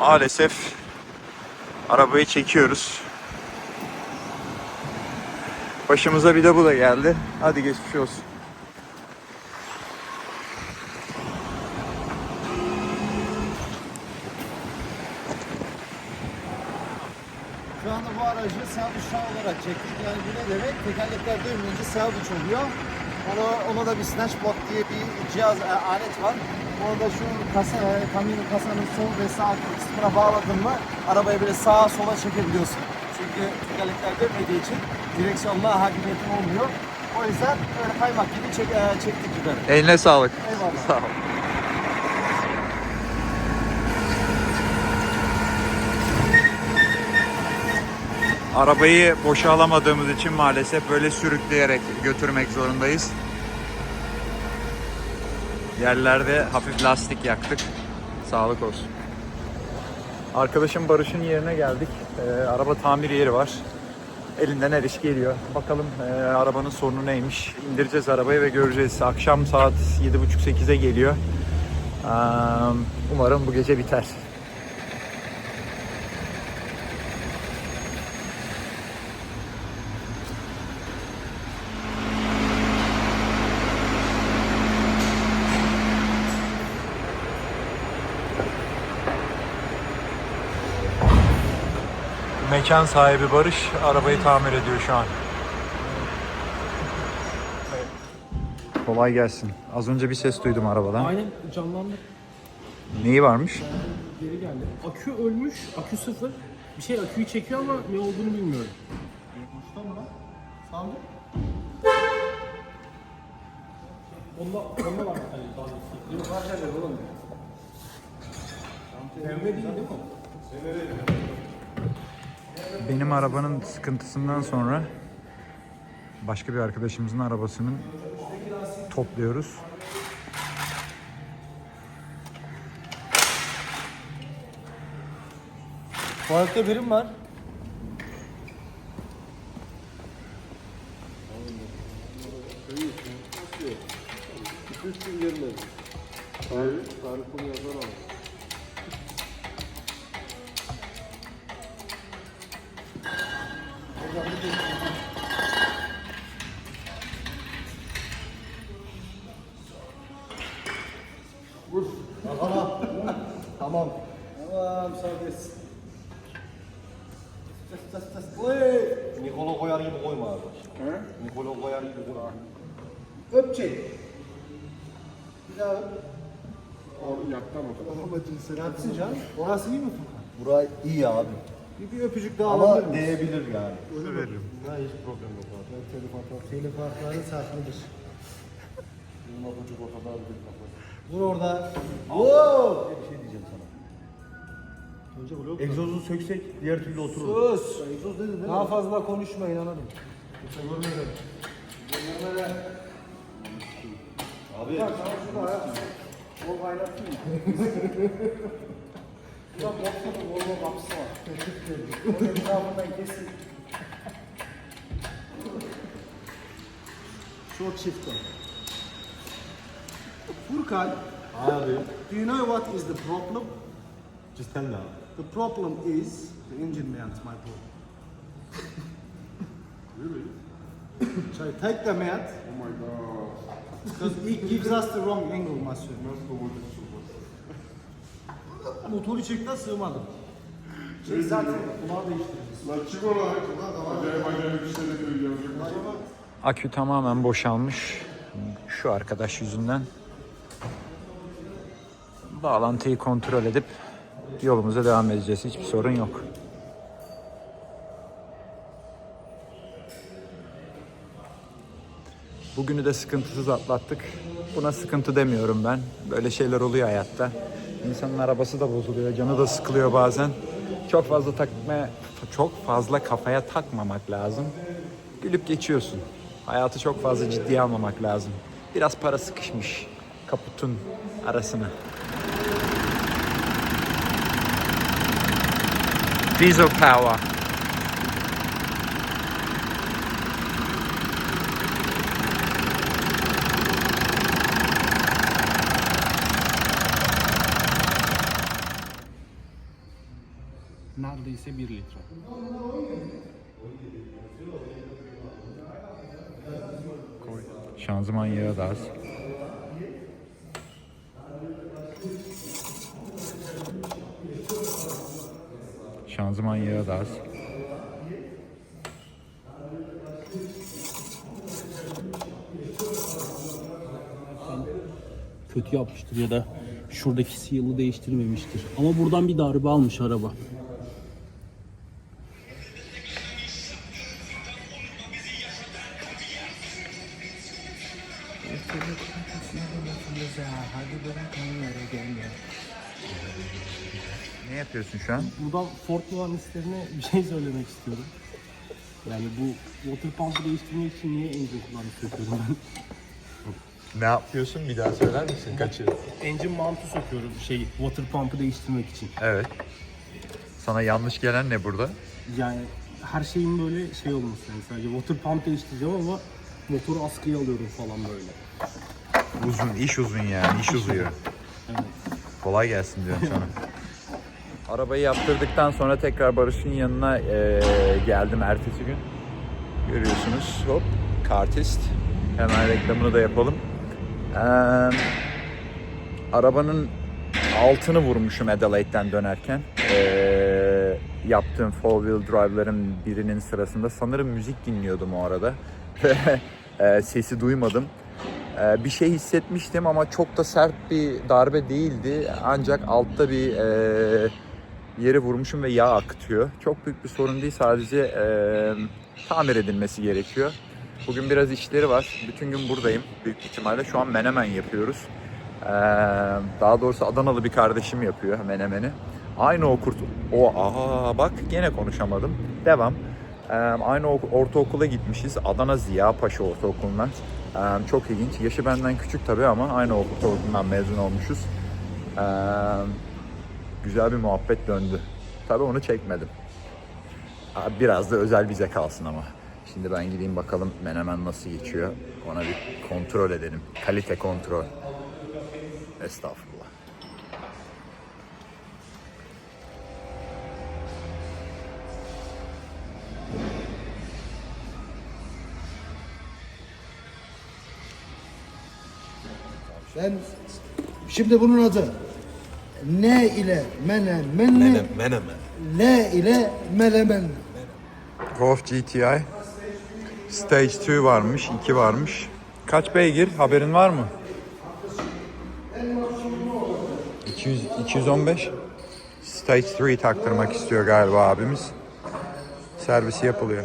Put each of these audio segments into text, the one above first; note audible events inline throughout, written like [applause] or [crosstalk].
Maalesef arabayı çekiyoruz. Başımıza bir de bu da geldi. Hadi geçmiş olsun. Şu anda bu aracı şah olarak çektik. Yani bu ne demek? Tekerlekler dönmeyince salvage oluyor. Ona, ona da bir snatch block diye bir cihaz, e, alet var. Onu da şu kasa, e, kamyonun kasanın sol ve sağ kısmına bağladın mı arabayı böyle sağa sola çekebiliyorsun. Çünkü tekerlekler dönmediği için direksiyonla hakimiyetin olmuyor. O yüzden böyle kaymak gibi çek, e, çektik yukarı. Eline sağlık. Eyvallah. Sağ ol. Arabayı boşa alamadığımız için maalesef böyle sürükleyerek götürmek zorundayız. Yerlerde hafif lastik yaktık. Sağlık olsun. Arkadaşım Barış'ın yerine geldik. Ee, araba tamir yeri var. Elinden her iş geliyor. Bakalım e, arabanın sorunu neymiş. İndireceğiz arabayı ve göreceğiz. Akşam saat 7.30-8'e geliyor. Ee, umarım bu gece biter. Mekan sahibi Barış arabayı tamir ediyor şu an. Kolay gelsin. Az önce bir ses duydum arabadan. Aynen canlandı. Neyi varmış? Geri geldi. Akü ölmüş. Akü sıfır. Bir şey aküyü çekiyor ama ne olduğunu bilmiyorum. Saldı. Onda, onda var bir tane daha eski. Yok arkadaşlar oğlum. Pembe değil değil mi? Benim arabanın sıkıntısından sonra başka bir arkadaşımızın arabasının topluyoruz. Tuvalette birim var. Tamam. Tamam serbest. Tıs tıs tıs. Oy. Nikola koyar gibi koyma abi. Nikola koyar gibi koyma. Öp çek. Bir daha öp. O yaktan o kadar. Yatsın canım. Orası iyi mi Furkan? Burayı iyi abi. Bir, bir öpücük daha Ama alabilir miyiz? değebilir yani. Veririm. Ha hiç problem yok abi. Telif atar. Telif hakları saklıdır. Bunun abucuk o kadar bir kafa. Dur orada. Oo! Bir şey diyeceğim sana. Egzozu söksek diğer türlü oturur. Sus. Daha fazla konuşmayın anladım. Abi O kaynattın ya. Ulan baksana Volvo kapısı var. Onun etrafından kesin. Short shift on. Furkan, abi. do you know what is the problem? Just tell me abi. The problem is the engine mount, my problem. [laughs] Really? So take the mount Oh my god. because it gives us the wrong angle, my son. Nasıl domates Motoru çekten sığmadım. Şey zaten kulağı değiştireceğiz. Lan çık olarak. Acayip acayip bir şeyler söylüyorum. Akü tamamen boşalmış. Şu arkadaş yüzünden. Bağlantıyı kontrol edip yolumuza devam edeceğiz. Hiçbir sorun yok. Bugünü de sıkıntısız atlattık. Buna sıkıntı demiyorum ben. Böyle şeyler oluyor hayatta. İnsanın arabası da bozuluyor, canı da sıkılıyor bazen. Çok fazla takmaya, çok fazla kafaya takmamak lazım. Gülüp geçiyorsun. Hayatı çok fazla ciddiye almamak lazım. Biraz para sıkışmış kaputun arasına. Diesel power. Neredeyse 1 litre. Şanzıman yağı da az. Şanzıman yağı da az. Kötü yapmıştır ya da şuradaki seal'ı değiştirmemiştir. Ama buradan bir darbe almış araba. Ne yapıyorsun şu an? Buradan Ford mühendislerine bir şey söylemek istiyorum. Yani bu water pump'ı değiştirmek için niye engine kulağını söküyorum ben? Ne yapıyorsun? Bir daha söyler misin? Kaçır. Engine mount'u söküyorum şey water pump'ı değiştirmek için. Evet. Sana yanlış gelen ne burada? Yani her şeyin böyle şey olması yani sadece water pump değiştireceğim ama motoru askıya alıyorum falan böyle. Uzun, iş uzun yani, iş uzuyor. Evet. Kolay gelsin diyorum sana. Arabayı yaptırdıktan sonra tekrar Barış'ın yanına eee, geldim ertesi gün. Görüyorsunuz hop kartist. Hemen reklamını da yapalım. Eee, arabanın altını vurmuşum Adelaide'den dönerken. Eee, yaptığım four wheel drive'ların birinin sırasında sanırım müzik dinliyordum o arada. [laughs] Eee, sesi duymadım. Ee, bir şey hissetmiştim ama çok da sert bir darbe değildi. Ancak altta bir e, yeri vurmuşum ve yağ akıtıyor. Çok büyük bir sorun değil sadece e, tamir edilmesi gerekiyor. Bugün biraz işleri var. Bütün gün buradayım büyük ihtimalle. Şu an menemen yapıyoruz. Ee, daha doğrusu Adanalı bir kardeşim yapıyor menemeni. Aynı o kurt... O aa bak gene konuşamadım. Devam. Ee, aynı ok- ortaokula gitmişiz. Adana Ziya Paşa Ortaokulu'ndan. Ee, çok ilginç. Yaşı benden küçük tabii ama aynı ortaokuldan mezun olmuşuz. Ee, güzel bir muhabbet döndü. Tabii onu çekmedim. Biraz da özel bize kalsın ama. Şimdi ben gideyim bakalım menemen nasıl geçiyor. Ona bir kontrol edelim. Kalite kontrol. Estağfurullah. Ben şimdi bunun adı ne ile mene menne Menemen. L ile melemen. Golf GTI. Stage 2 varmış, 2 varmış. Kaç beygir? Haberin var mı? 200, 215. Stage 3 taktırmak istiyor galiba abimiz. Servisi yapılıyor.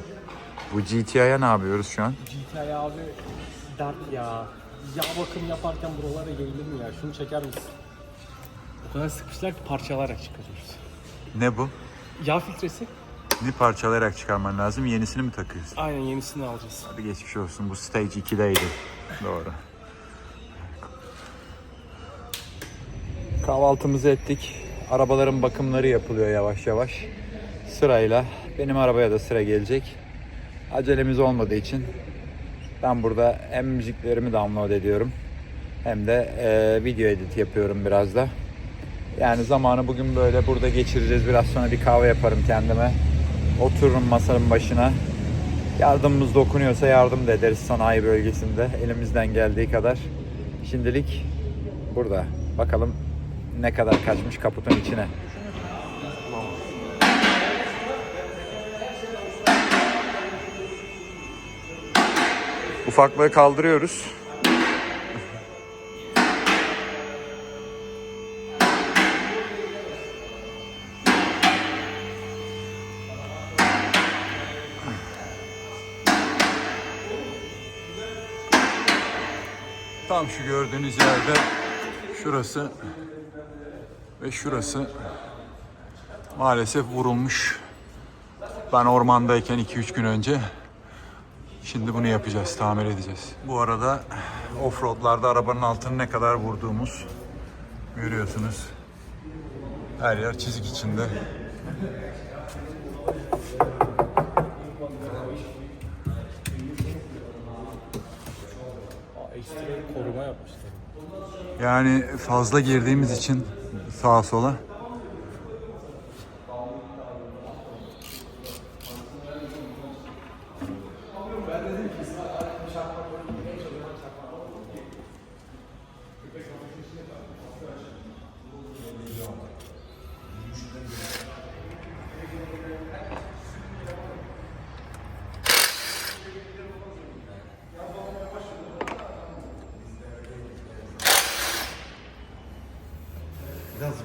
Bu GTI'ye ne yapıyoruz şu an? GTI abi dert ya. Yağ bakım yaparken buralara gelir mi ya? Şunu çeker misin? O kadar sıkmışlar ki parçalayarak çıkarıyoruz. Ne bu? Yağ filtresi. Ne parçalayarak çıkarman lazım? Yenisini mi takıyorsun? Aynen yenisini alacağız. Hadi geçmiş olsun. Bu Stage 2'deydi. Doğru. Kahvaltımızı ettik. Arabaların bakımları yapılıyor yavaş yavaş. Sırayla. Benim arabaya da sıra gelecek. Acelemiz olmadığı için ben burada hem müziklerimi download ediyorum hem de e, video edit yapıyorum biraz da. Yani zamanı bugün böyle burada geçireceğiz. Biraz sonra bir kahve yaparım kendime. Otururum masanın başına. Yardımımız dokunuyorsa yardım da ederiz sanayi bölgesinde elimizden geldiği kadar. Şimdilik burada. Bakalım ne kadar kaçmış kaputun içine. Ufaklığı kaldırıyoruz. Tam şu gördüğünüz yerde şurası ve şurası maalesef vurulmuş. Ben ormandayken 2-3 gün önce şimdi bunu yapacağız, tamir edeceğiz. Bu arada offroadlarda arabanın altını ne kadar vurduğumuz görüyorsunuz. Her yer çizik içinde. Yani fazla girdiğimiz için sağa sola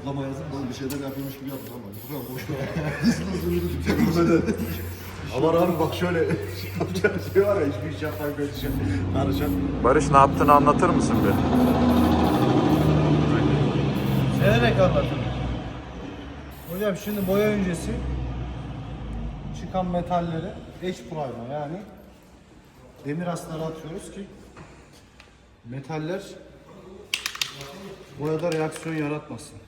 açıklama yazıp böyle bir şeyler yapıyormuş gibi yapın ama. Bu kadar boş ver. [laughs] Hızlı abi bak şöyle yapacağım şey var ya hiçbir iş böyle şey. Karışan. Barış ne yaptığını anlatır mısın bir? Severek anlatın. Hocam şimdi boya öncesi çıkan metalleri edge primer yani demir asları atıyoruz ki metaller boyada reaksiyon yaratmasın.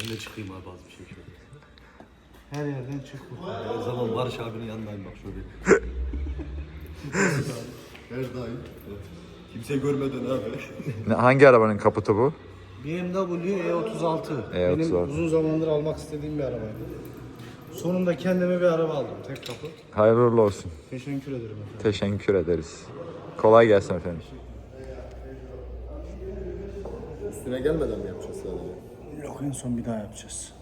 Ben de çıkayım abi az bir şey şöyle. Her yerden çık bu. Her zaman Barış abinin yanındayım bak şöyle. Her daim. Kimse görmeden abi. Ne- Hangi arabanın kaputu bu? BMW E36. E36. Benim uzun zamandır almak istediğim bir arabaydı. Sonunda kendime bir araba aldım tek kapı. Hayırlı uğurlu olsun. Teşekkür ederim efendim. Teşekkür ederiz. Kolay gelsin efendim. Üstüne gelmeden mi yapacağız sadece? Yok en son bir daha yapacağız.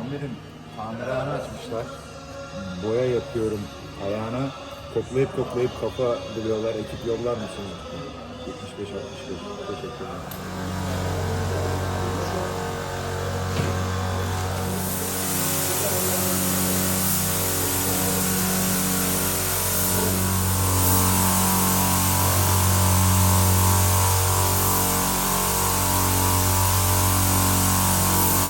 Amirim tamirhane açmışlar. Boya yapıyorum ayağına. Koklayıp koklayıp kafa buluyorlar. Ekip yollar mısınız? 75 65. Teşekkür ederim.